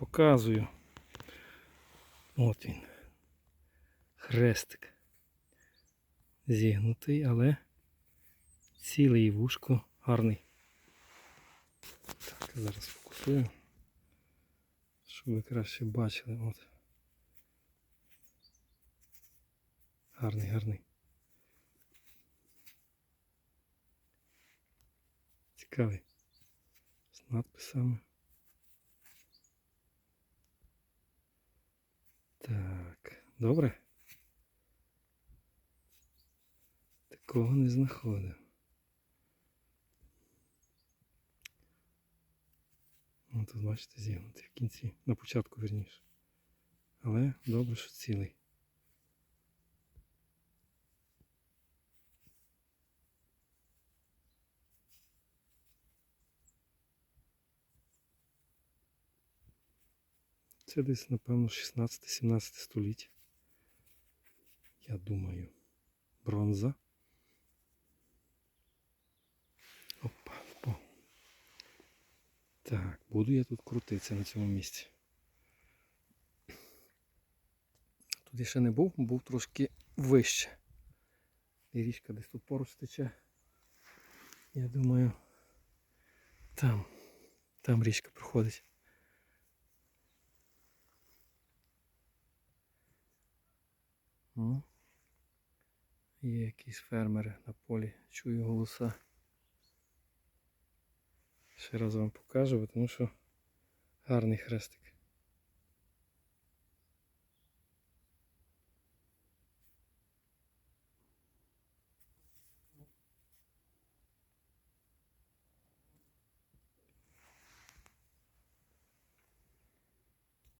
Показую. От він. Хрестик. Зігнутий, але цілий вушко гарний. Так, зараз фокусую. Щоб ви краще бачили. От. Гарний, гарний. Цікавий. З надписами. Так, добре. Такого не знаходив. Ну, тут бачите, зігнутий в кінці, на початку верніше. Але добре, що цілий. Це десь, напевно, 16-17 століття. Я думаю. Бронза. Опа, опа. Так, буду я тут крутитися на цьому місці. Тут я ще не був, був трошки вище. І річка десь тут поруч тече. Я думаю, там, там річка проходить. О, Є якісь фермери на полі, чую голоса. Ще раз вам покажу, тому що гарний хрестик.